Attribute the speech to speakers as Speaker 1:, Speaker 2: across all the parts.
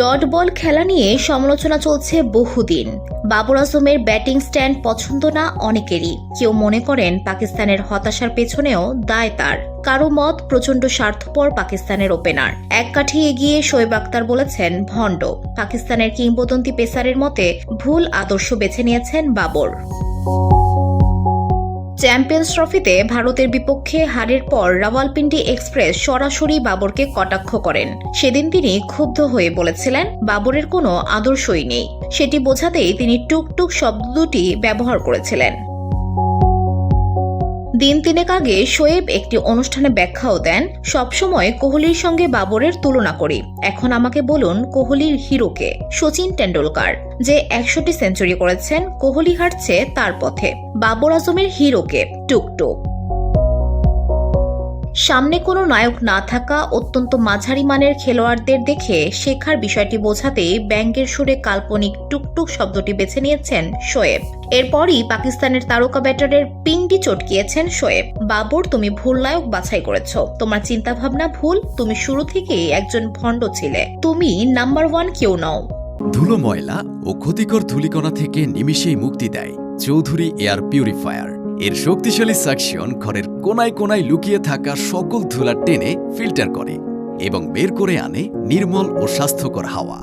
Speaker 1: Dot ball খেলা নিয়ে সমালোচনা চলছে বহুদিন। বাবর আজমের ব্যাটিং স্ট্যান্ড পছন্দ না অনেকেরই। কেউ মনে করেন পাকিস্তানের হতাশার পেছনেও দায় তার। কারও মত প্রচণ্ড স্বার্থপর পাকিস্তানের ওপেনার। এক কাঠি এগিয়ে শোয়েব আক্তার বলেছেন ভণ্ড। পাকিস্তানের কিংবদন্তি পেসারের মতে ভুল আদর্শ বেছে নিয়েছেন বাবর। চ্যাম্পিয়ন্স ট্রফিতে ভারতের বিপক্ষে হারের পর রাওয়ালপিন্ডি এক্সপ্রেস সরাসরি বাবরকে কটাক্ষ করেন। সেদিন তিনি ক্ষুব্ধ হয়ে বলেছিলেন, বাবরের কোনো আদর্শই নেই। সেটি বোঝাতেই তিনি টুকটুক শব্দ দুটি ব্যবহার করেছিলেন। দিন তিনেক আগে শোয়েব একটি অনুষ্ঠানে ব্যাখ্যাও দেন, সবসময় কোহলির সঙ্গে বাবরের তুলনা করি। এখন আমাকে বলুন কোহলির হিরোকে সচিন টেন্ডুলকার যে একশোটি সেঞ্চুরি করেছেন, কোহলি হাঁটছে তার পথে। বাবর আজমের হিরোকে, টুকটুক। সামনে কোনো নায়ক না থাকা অত্যন্ত মাঝারি মানের খেলোয়াড়দের দেখে শেখার বিষয়টি বোঝাতে ব্যাংকের সুরে কাল্পনিক টুকটুক শব্দটি বেছে নিয়েছেন শোয়েব। এরপরই পাকিস্তানের তারকা ব্যাটারের পিংটি চটকিয়েছেন শোয়েব। বাবর, তুমি ভুল নায়ক বাছাই করেছ। তোমার চিন্তাভাবনা ভুল। তুমি শুরু থেকেই একজন ভণ্ড ছিলে। তুমি নাম্বার ওয়ান কেউ নও।
Speaker 2: ধুলো ময়লা ও ক্ষতিকর ধূলিকণা থেকে নিমিষেই মুক্তি দেয় চৌধুরী এয়ার পিউরিফায়ার। এর শক্তিশালী সাকশন ঘরের কোনায় কোনায় লুকিয়ে থাকা সকল ধুলা টেনে ফিল্টার করে এবং বের করে আনে নির্মল ও স্বাস্থ্যকর হাওয়া।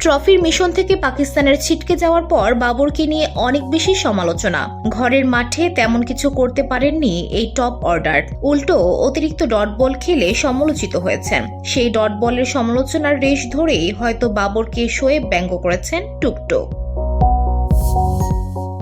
Speaker 1: ট্রফির মিশন থেকে পাকিস্তানের ছিটকে যাওয়ার পর বাবরকে নিয়ে অনেক বেশি সমালোচনা। ঘরের মাঠে তেমন কিছু করতে পারেননি এই টপ অর্ডার। উল্টো অতিরিক্ত ডট বল খেলে সমালোচিত হয়েছেন। সেই ডট বলের সমালোচনার রেশ ধরেই হয়তো বাবরকে শোয়েব ব্যঙ্গ করেছেন টুকটুক।